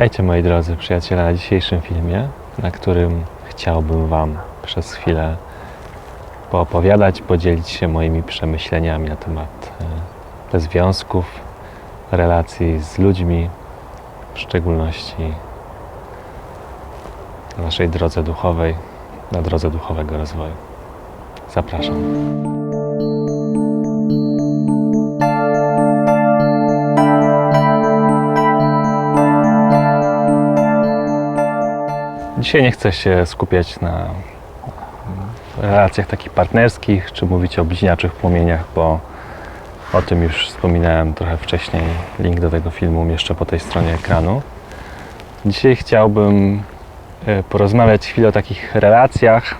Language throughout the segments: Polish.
Witajcie moi drodzy przyjaciele na dzisiejszym filmie, na którym chciałbym Wam przez chwilę poopowiadać, podzielić się moimi przemyśleniami na temat e, związków, relacji z ludźmi, w szczególności na naszej drodze duchowej, na drodze duchowego rozwoju. Zapraszam. Dzisiaj nie chcę się skupiać na relacjach takich partnerskich, czy mówić o bliźniaczych płomieniach, bo o tym już wspominałem trochę wcześniej. Link do tego filmu umieszczę po tej stronie ekranu. Dzisiaj chciałbym e, porozmawiać chwilę o takich relacjach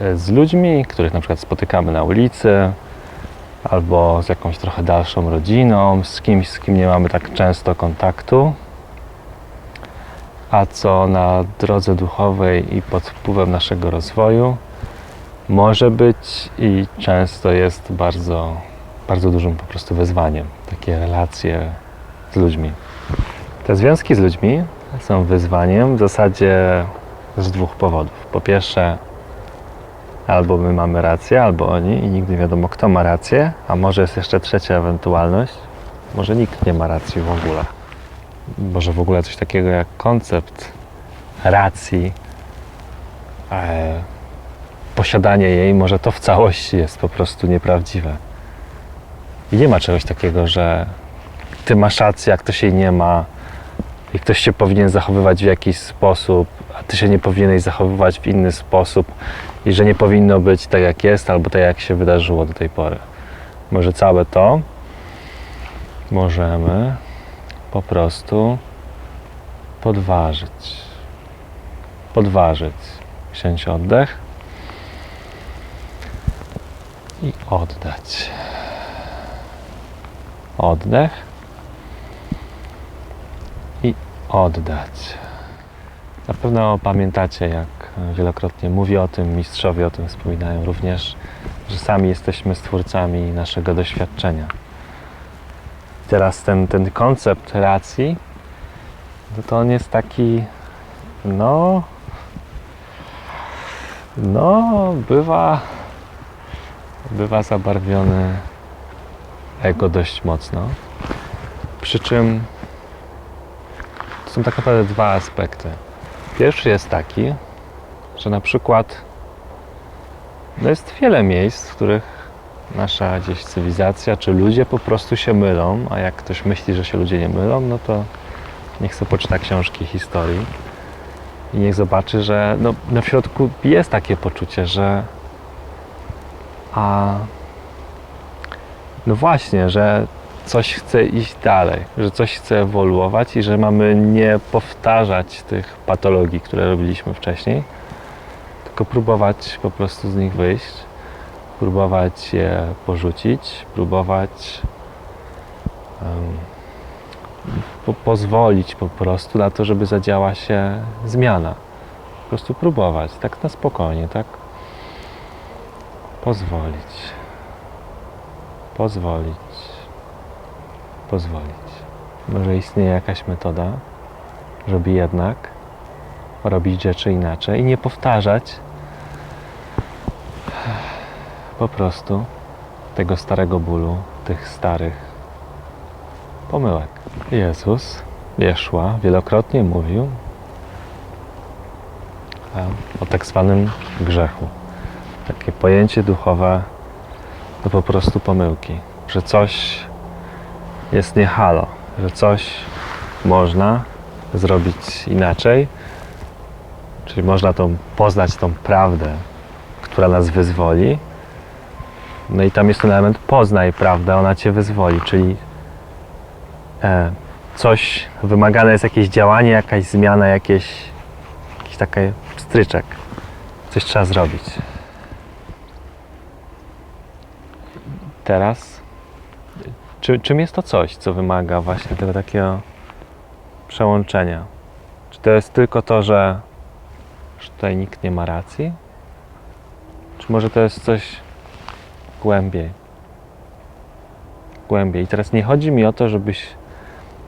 e, z ludźmi, których na przykład spotykamy na ulicy, albo z jakąś trochę dalszą rodziną, z kimś, z kim nie mamy tak często kontaktu a co na drodze duchowej i pod wpływem naszego rozwoju może być i często jest bardzo, bardzo dużym po prostu wyzwaniem. Takie relacje z ludźmi. Te związki z ludźmi są wyzwaniem w zasadzie z dwóch powodów. Po pierwsze, albo my mamy rację, albo oni i nigdy nie wiadomo, kto ma rację, a może jest jeszcze trzecia ewentualność, może nikt nie ma racji w ogóle może w ogóle coś takiego jak koncept racji, e, posiadanie jej, może to w całości jest po prostu nieprawdziwe. I nie ma czegoś takiego, że ty masz rację, a ktoś jej nie ma i ktoś się powinien zachowywać w jakiś sposób, a ty się nie powinieneś zachowywać w inny sposób i że nie powinno być tak jak jest albo tak jak się wydarzyło do tej pory. Może całe to możemy prostu podważyć. Podważyć. Wziąć oddech i oddać. Oddech i oddać. Na pewno pamiętacie, jak wielokrotnie mówię o tym, mistrzowie o tym wspominają również, że sami jesteśmy stwórcami naszego doświadczenia teraz ten, ten koncept racji, no to on jest taki, no, no, bywa, bywa zabarwiony ego dość mocno. Przy czym są tak naprawdę dwa aspekty. Pierwszy jest taki, że na przykład no jest wiele miejsc, w których nasza gdzieś cywilizacja, czy ludzie po prostu się mylą, a jak ktoś myśli, że się ludzie nie mylą, no to niech sobie poczyta książki historii. I niech zobaczy, że no, na w środku jest takie poczucie, że a no właśnie, że coś chce iść dalej, że coś chce ewoluować i że mamy nie powtarzać tych patologii, które robiliśmy wcześniej, tylko próbować po prostu z nich wyjść próbować je porzucić, próbować po, pozwolić po prostu na to, żeby zadziała się zmiana. Po prostu próbować, tak na spokojnie, tak? Pozwolić. Pozwolić. Pozwolić. Może istnieje jakaś metoda, żeby jednak robić rzeczy inaczej i nie powtarzać po prostu tego starego bólu, tych starych pomyłek. Jezus, Jeszła wielokrotnie mówił o tak zwanym grzechu. Takie pojęcie duchowe to po prostu pomyłki, że coś jest nie halo, że coś można zrobić inaczej, czyli można tą, poznać tą prawdę, która nas wyzwoli, no i tam jest ten element poznaj prawdę, ona cię wyzwoli, czyli e, coś, wymagane jest jakieś działanie, jakaś zmiana, jakieś, jakiś taki stryczek. Coś trzeba zrobić. Teraz, czy, czym jest to coś, co wymaga właśnie tego takiego przełączenia? Czy to jest tylko to, że, że tutaj nikt nie ma racji? Czy może to jest coś głębiej. Głębiej. I teraz nie chodzi mi o to, żebyś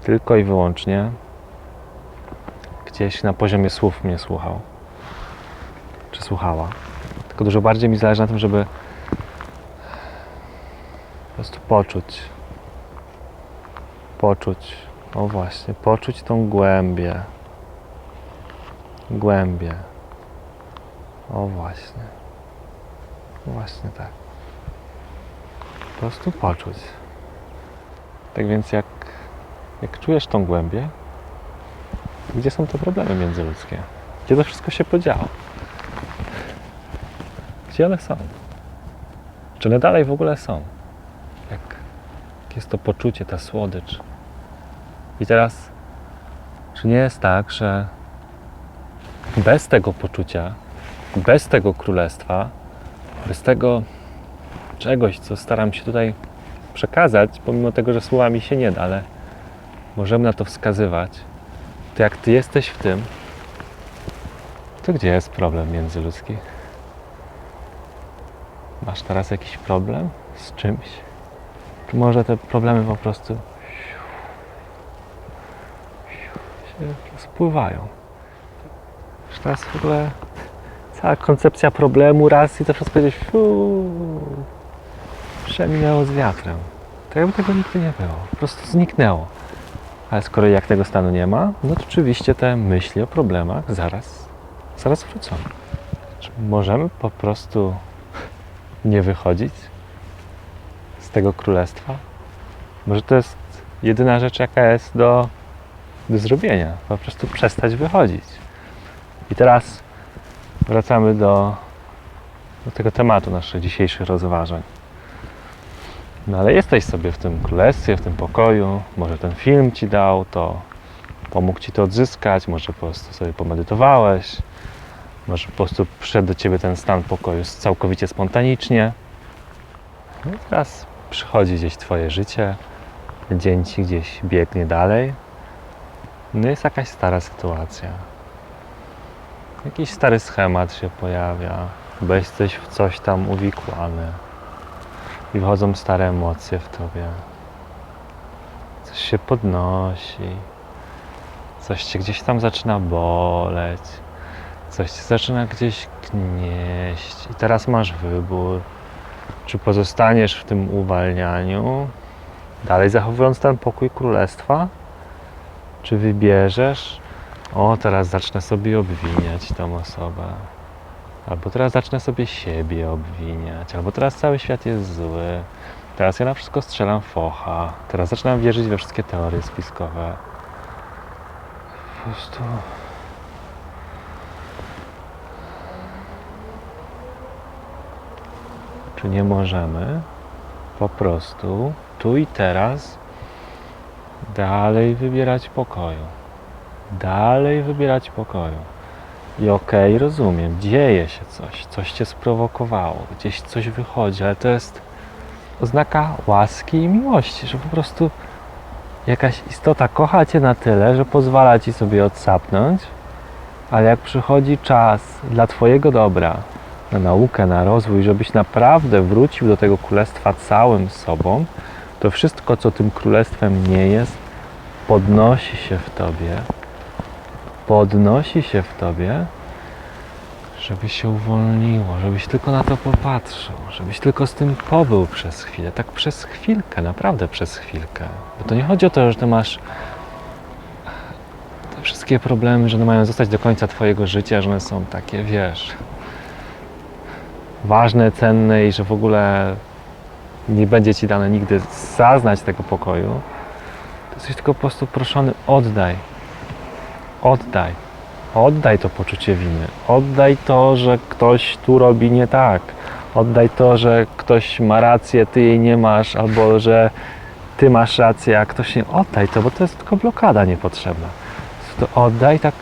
tylko i wyłącznie gdzieś na poziomie słów mnie słuchał. Czy słuchała. Tylko dużo bardziej mi zależy na tym, żeby po prostu poczuć. Poczuć. O właśnie, poczuć tą głębię. Głębię. O właśnie. Właśnie tak. Prostu poczuć. Tak więc jak, jak czujesz tą głębię, gdzie są te problemy międzyludzkie? Gdzie to wszystko się podziało? Gdzie one są? Czy one dalej w ogóle są? Jak, jak jest to poczucie, ta słodycz? I teraz, czy nie jest tak, że bez tego poczucia, bez tego królestwa, bez tego czegoś, co staram się tutaj przekazać, pomimo tego, że słowami się nie da, ale możemy na to wskazywać, to jak ty jesteś w tym, to gdzie jest problem międzyludzki? Masz teraz jakiś problem z czymś? Czy może te problemy po prostu się rozpływają? Że teraz w ogóle cała koncepcja problemu raz i to wszystko gdzieś przeminęło z wiatrem. Tak jakby tego nigdy nie było. Po prostu zniknęło. Ale skoro jak tego stanu nie ma, no to oczywiście te myśli o problemach zaraz, zaraz wrócą. Czy możemy po prostu nie wychodzić z tego królestwa? Może to jest jedyna rzecz, jaka jest do, do zrobienia. Po prostu przestać wychodzić. I teraz wracamy do, do tego tematu naszych dzisiejszych rozważań. No ale jesteś sobie w tym królestwie, w tym pokoju. Może ten film ci dał, to pomógł ci to odzyskać, może po prostu sobie pomedytowałeś, może po prostu przyszedł do ciebie ten stan pokoju całkowicie spontanicznie. No i teraz przychodzi gdzieś twoje życie, dzień ci gdzieś biegnie dalej. No jest jakaś stara sytuacja. Jakiś stary schemat się pojawia, bo jesteś w coś tam uwikłany i wchodzą stare emocje w tobie. Coś się podnosi, coś cię gdzieś tam zaczyna boleć, coś cię zaczyna gdzieś gnieść. I teraz masz wybór, czy pozostaniesz w tym uwalnianiu, dalej zachowując ten pokój królestwa, czy wybierzesz, o teraz zacznę sobie obwiniać tą osobę. Albo teraz zacznę sobie siebie obwiniać, albo teraz cały świat jest zły. Teraz ja na wszystko strzelam focha. Teraz zaczynam wierzyć we wszystkie teorie spiskowe. Po prostu. Czy nie możemy po prostu tu i teraz dalej wybierać pokoju? Dalej wybierać pokoju. I okej, rozumiem, dzieje się coś, coś cię sprowokowało, gdzieś coś wychodzi, ale to jest oznaka łaski i miłości, że po prostu jakaś istota kocha cię na tyle, że pozwala ci sobie odsapnąć, ale jak przychodzi czas dla twojego dobra, na naukę, na rozwój, żebyś naprawdę wrócił do tego królestwa całym sobą, to wszystko, co tym królestwem nie jest, podnosi się w tobie podnosi się w tobie, żebyś się uwolniło, żebyś tylko na to popatrzył, żebyś tylko z tym pobył przez chwilę, tak przez chwilkę, naprawdę przez chwilkę. Bo to nie chodzi o to, że ty masz te wszystkie problemy, że one mają zostać do końca twojego życia, że one są takie, wiesz, ważne, cenne i że w ogóle nie będzie ci dane nigdy zaznać tego pokoju. To jesteś tylko po prostu proszony, oddaj, Oddaj. Oddaj to poczucie winy. Oddaj to, że ktoś tu robi nie tak. Oddaj to, że ktoś ma rację, ty jej nie masz, albo że ty masz rację, a ktoś nie. Oddaj to, bo to jest tylko blokada niepotrzebna. To oddaj tak.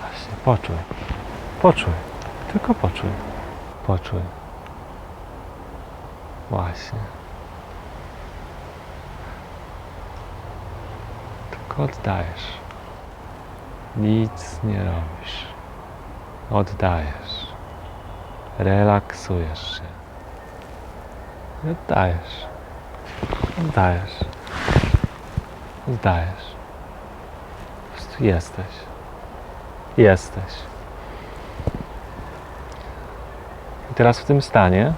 Właśnie, poczuj. Poczuj. Tylko poczuj. Poczuj. Właśnie. Tylko oddajesz. Nic nie robisz. Oddajesz. Relaksujesz się. Oddajesz. Oddajesz. zdajesz. Po prostu jesteś. Jesteś. I teraz w tym stanie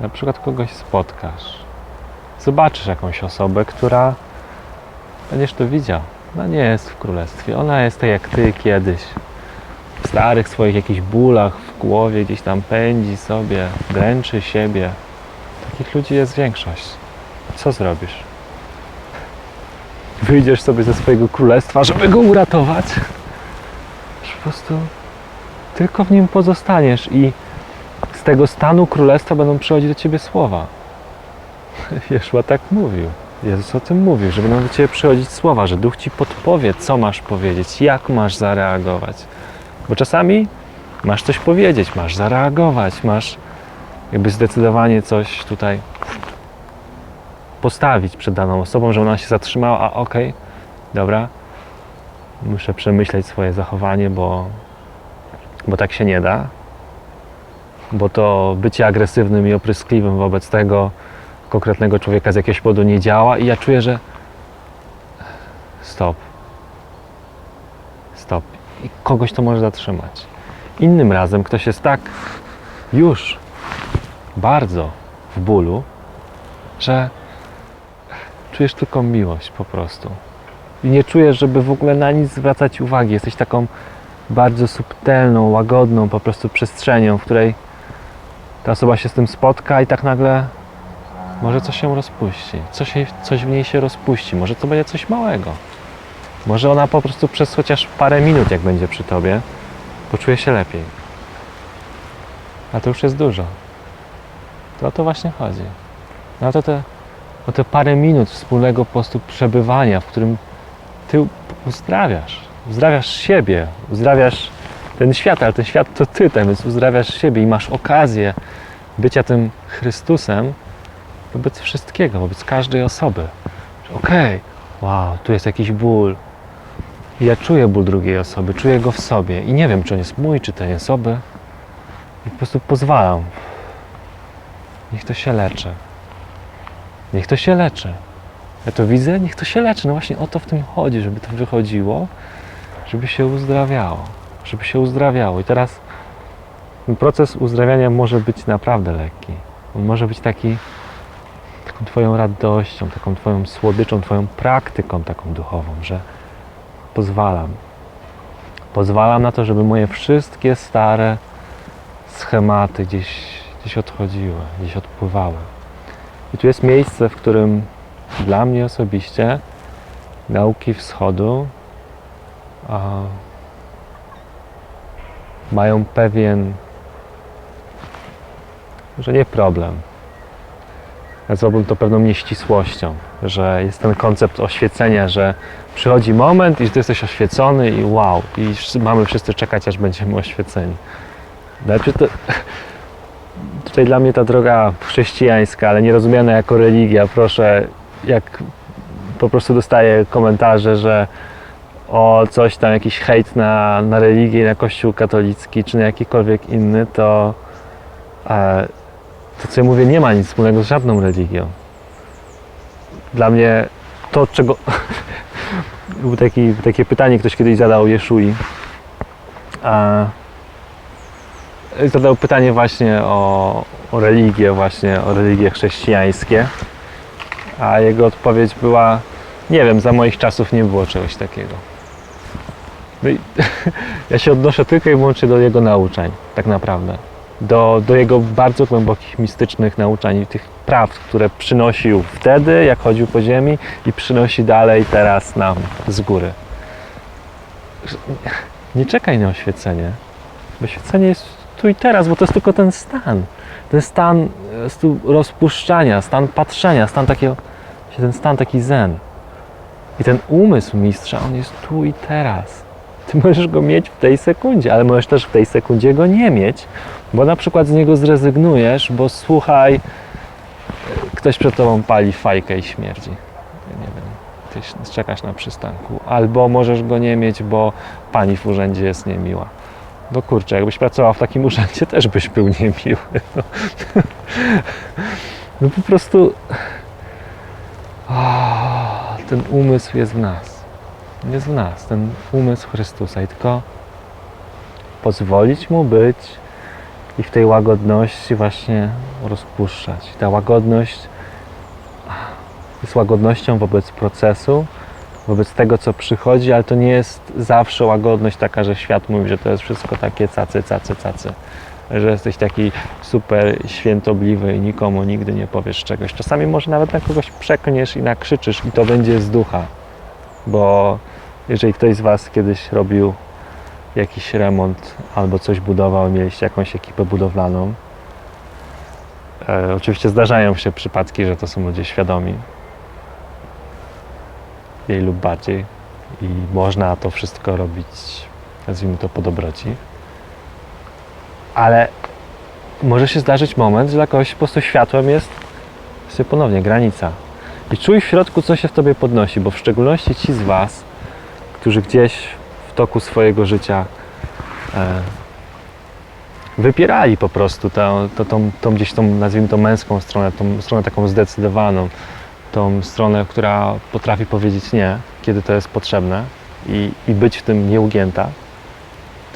na przykład kogoś spotkasz. Zobaczysz jakąś osobę, która będziesz to widział. Ona nie jest w królestwie. Ona jest tak jak ty kiedyś. W starych swoich jakichś bólach w głowie gdzieś tam pędzi sobie, dręczy siebie. Takich ludzi jest większość. Co zrobisz? Wyjdziesz sobie ze swojego królestwa, żeby go uratować? Po prostu tylko w nim pozostaniesz i z tego stanu królestwa będą przychodzić do ciebie słowa. Jeszła tak mówił. Jezus o tym mówił, że będą do ciebie przychodzić słowa, że duch ci podpowie, co masz powiedzieć, jak masz zareagować. Bo czasami masz coś powiedzieć, masz zareagować, masz jakby zdecydowanie coś tutaj postawić przed daną osobą, że ona się zatrzymała, a okej, dobra, muszę przemyśleć swoje zachowanie, bo, bo tak się nie da. Bo to bycie agresywnym i opryskliwym wobec tego konkretnego człowieka z jakiegoś powodu nie działa i ja czuję, że stop. Stop. I kogoś to może zatrzymać. Innym razem ktoś jest tak już bardzo w bólu, że czujesz tylko miłość po prostu. I nie czujesz, żeby w ogóle na nic zwracać uwagi. Jesteś taką bardzo subtelną, łagodną po prostu przestrzenią, w której ta osoba się z tym spotka i tak nagle może coś się rozpuści. Coś, coś w niej się rozpuści. Może to będzie coś małego. Może ona po prostu przez chociaż parę minut, jak będzie przy tobie, poczuje się lepiej. A to już jest dużo. To o to właśnie chodzi. No to te, o te parę minut wspólnego po prostu przebywania, w którym ty uzdrawiasz. Uzdrawiasz siebie, uzdrawiasz ten świat, ale ten świat to ty, tam, więc uzdrawiasz siebie i masz okazję bycia tym Chrystusem wobec wszystkiego, wobec każdej osoby. Okej, wow, tu jest jakiś ból. Ja czuję ból drugiej osoby, czuję go w sobie i nie wiem, czy on jest mój, czy tej osoby. I po prostu pozwalam. Niech to się leczy. Niech to się leczy. Ja to widzę, niech to się leczy. No właśnie o to w tym chodzi, żeby to wychodziło, żeby się uzdrawiało. Żeby się uzdrawiało. I teraz ten proces uzdrawiania może być naprawdę lekki. On może być taki taką Twoją radością, taką Twoją słodyczą, Twoją praktyką taką duchową, że pozwalam. Pozwalam na to, żeby moje wszystkie stare schematy gdzieś, gdzieś odchodziły, gdzieś odpływały. I tu jest miejsce, w którym dla mnie osobiście nauki wschodu a, mają pewien, że nie problem, nazwałbym to pewną nieścisłością, że jest ten koncept oświecenia, że przychodzi moment i że ty jesteś oświecony i wow, i mamy wszyscy czekać, aż będziemy oświeceni. Znaczy to, tutaj dla mnie ta droga chrześcijańska, ale nie rozumiana jako religia, proszę, jak po prostu dostaję komentarze, że o coś tam, jakiś hejt na, na religię, na kościół katolicki, czy na jakikolwiek inny, to e, to, co ja mówię, nie ma nic wspólnego z żadną religią. Dla mnie to, czego. Było taki, takie pytanie, ktoś kiedyś zadał Jeszui. A, zadał pytanie właśnie o, o religię, właśnie o religie chrześcijańskie. A jego odpowiedź była: Nie wiem, za moich czasów nie było czegoś takiego. No ja się odnoszę tylko i wyłącznie do jego nauczań, tak naprawdę do, do jego bardzo głębokich, mistycznych nauczań i tych prawd, które przynosił wtedy, jak chodził po ziemi i przynosi dalej teraz nam z góry. Nie czekaj na oświecenie, bo oświecenie jest tu i teraz, bo to jest tylko ten stan. Ten stan e, rozpuszczania, stan patrzenia, stan takiego, ten stan taki zen. I ten umysł mistrza, on jest tu i teraz. Ty możesz go mieć w tej sekundzie, ale możesz też w tej sekundzie go nie mieć, bo na przykład z niego zrezygnujesz, bo słuchaj, ktoś przed tobą pali fajkę i śmierdzi. Nie wiem, ty czekasz na przystanku. Albo możesz go nie mieć, bo pani w urzędzie jest niemiła. No kurczę, jakbyś pracował w takim urzędzie, też byś był niemiły. No, no po prostu... Ah, ten umysł jest w nas. Jest w nas, ten umysł Chrystusa i tylko pozwolić mu być i w tej łagodności właśnie rozpuszczać. Ta łagodność jest łagodnością wobec procesu, wobec tego, co przychodzi, ale to nie jest zawsze łagodność taka, że świat mówi, że to jest wszystko takie cacy, cacy, cacy. Że jesteś taki super świętobliwy i nikomu nigdy nie powiesz czegoś. Czasami może nawet na kogoś przekniesz i nakrzyczysz i to będzie z ducha. Bo jeżeli ktoś z Was kiedyś robił jakiś remont albo coś budował, mieliście jakąś ekipę budowlaną, e, oczywiście zdarzają się przypadki, że to są ludzie świadomi, mniej lub bardziej i można to wszystko robić, nazwijmy to po dobroci. Ale może się zdarzyć moment, że dla kogoś po prostu światłem jest właśnie ponownie granica. I czuj w środku, co się w tobie podnosi, bo w szczególności ci z Was, którzy gdzieś w toku swojego życia e, wypierali po prostu tę, to, tą, tą gdzieś tą, nazwijmy to męską stronę, tą stronę taką zdecydowaną, tą stronę, która potrafi powiedzieć nie, kiedy to jest potrzebne i, i być w tym nieugięta,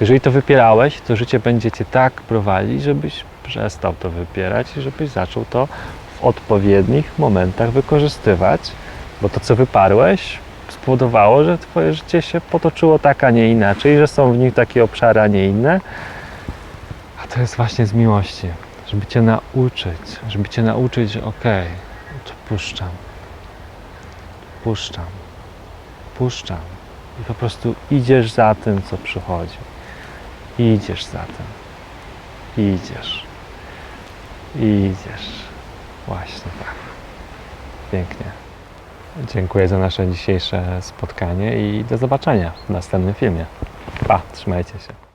jeżeli to wypierałeś, to życie będzie cię tak prowadzić, żebyś przestał to wypierać i żebyś zaczął to w odpowiednich momentach wykorzystywać, bo to, co wyparłeś, spowodowało, że twoje życie się potoczyło tak, a nie inaczej, że są w nim takie obszary, a nie inne. A to jest właśnie z miłości, żeby cię nauczyć, żeby cię nauczyć, że okej, to puszczam, puszczam, puszczam i po prostu idziesz za tym, co przychodzi. Idziesz za tym. Idziesz. Idziesz. Właśnie tak. Pięknie. Dziękuję za nasze dzisiejsze spotkanie i do zobaczenia w następnym filmie. Pa, trzymajcie się.